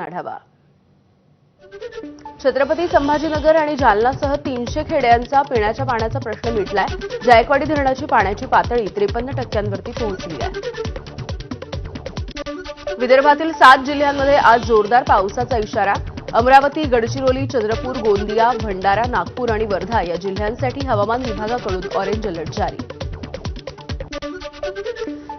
हवामान आढावा. छत्रपती संभाजीनगर आणि जालनासह तीनशे खेड्यांचा पिण्याच्या पाण्याचा प्रश्न मिटलाय. जायकवाडी धरणाची पाण्याची पातळी त्रेपन्न टक्क्यांवरती पोहोचली आहे. विदर्भातील सात जिल्ह्यांमध्ये आज जोरदार पावसाचा इशारा. अमरावती गडचिरोली चंद्रपूर गोंदिया भंडारा नागपूर आणि वर्धा या जिल्ह्यांसाठी हवामान विभागाकडून ऑरेंज अलर्ट जारी.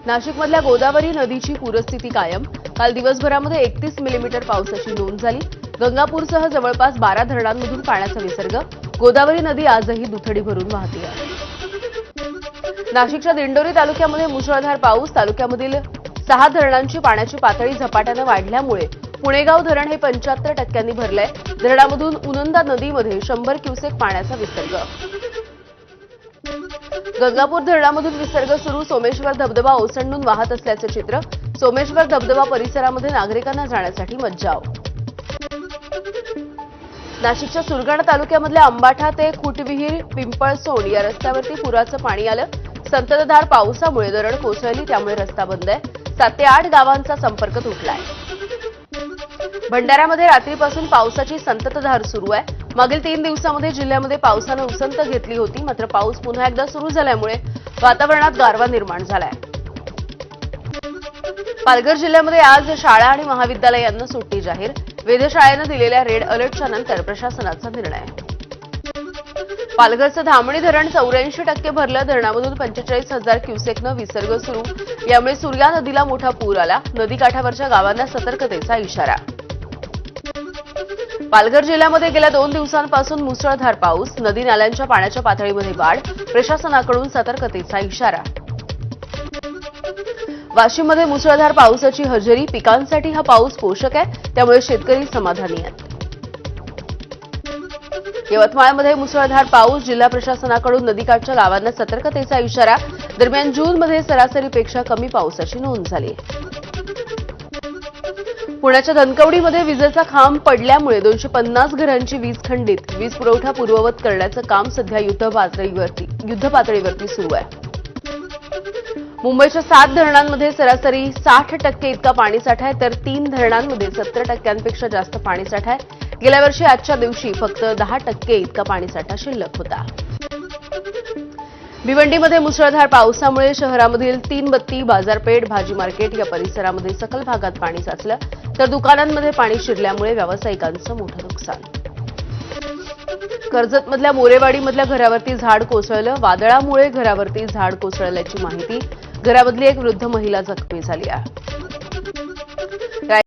नाशिकमधल्या गोदावरी नदीची पूरस्थिती कायम. काल दिवसभरामध्ये एकतीस मिलीमीटर पावसाची नोंद झाली. गंगापूरसह जवळपास बारा धरणांमधून पाण्याचा विसर्ग. गोदावरी नदी आजही दुथडी भरून वाहते. नाशिकच्या दिंडोरी तालुक्यामध्ये मुसळधार पाऊस. तालुक्यामधील सहा धरणांची पाण्याची पातळी झपाट्यानं वाढल्यामुळे पुणेगाव धरण हे पंच्याहत्तर टक्क्यांनी भरलंय. धरणामधून उनंदा नदीमध्ये शंभर क्युसेक पाण्याचा विसर्ग. गंगापूर धरणामधून विसर्ग सुरू. सोमेश्वर धबधबा ओसंडून वाहत असल्याचं चित्र सोमेश्वर धबधबा परिसरामध्ये नागरिकांना जाण्यासाठी मज्जाव. नाशिकच्या सुरगाणा तालुक्यामधल्या अंबाठा ते खुटविहीर पिंपळसोंड या रस्त्यावरती पुराचं पाणी आलं. संततधार पावसामुळे दरड कोसळली त्यामुळे रस्ता बंद आहे. सात ते आठ गावांचा संपर्क तुटलाय. भंडाऱ्यामध्ये रात्रीपासून पावसाची संततधार सुरू आहे. मागील तीन दिवसामध्ये जिल्ह्यामध्ये पावसानं उसंत घेतली होती मात्र पाऊस पुन्हा एकदा सुरू झाल्यामुळे वातावरणात गारवा निर्माण झालाय. पालघर जिल्ह्यामध्ये आज शाळा आणि महाविद्यालयांना सुट्टी जाहीर. वेधशाळेनं दिलेल्या रेड अलर्टच्या नंतर प्रशासनाचा निर्णय. पालघरचं धामणी धरण चौऱ्याऐंशी टक्के भरलं धरणामधून पंचेचाळीस हजार क्युसेकनं विसर्ग सुरू. यामुळे सूर्या नदीला मोठा पूर आला. नदीकाठावरच्या गावांना सतर्कतेचा इशारा. पालघर जिल्ह्यामध्ये गेल्या दोन दिवसांपासून मुसळधार पाऊस नदी नाल्यांच्या पाण्याच्या पातळीमध्ये वाढ प्रशासनाकडून सतर्कतेचा इशारा. वाशिममध्ये मुसळधार पावसाची हजेरी. पिकांसाठी हा पाऊस पोषक आहे त्यामुळे शेतकरी समाधानी आहेत. यवतमाळमध्ये मुसळधार पाऊस. जिल्हा प्रशासनाकडून नदीकाठच्या गावांना सतर्कतेचा इशारा. दरम्यान जूनमध्ये सरासरीपेक्षा कमी पावसाची नोंद झाली पुण्याच्या धनकवडीमध्ये विजेचा खांब पडल्यामुळे दोनशे पन्नास घरांची वीज खंडित. वीज पुरवठा पूर्ववत करण्याचं काम सध्या युद्धपातळीवरती युद्धपातळीवरती सुरू आहे. मुंबईच्या सात धरणांमध्ये सरासरी साठ टक्के इतका पाणीसाठा आहे तर तीन धरणांमध्ये सत्तर टक्क्यांपेक्षा जास्त पाणीसाठा आहे. गेल्या वर्षी आजच्या दिवशी फक्त दहा टक्के इतका पाणीसाठा शिल्लक होता. भिवंडीमध्ये मुसळधार पावसामुळे शहरामधील तीन बत्ती बाजारपेठ भाजी मार्केट या परिसरामध्ये सकल भागात पाणी साचलं तर दुकानांमध्ये पाणी शिरल्यामुळे व्यावसायिकांचं मोठं नुकसान. कर्जतमधल्या मोरेवाडीमधल्या घरावरती झाड कोसळलं. वादळामुळे घरावरती झाड कोसळल्याची माहिती. घरामधली एक वृद्ध महिला जखमी झाली आहे.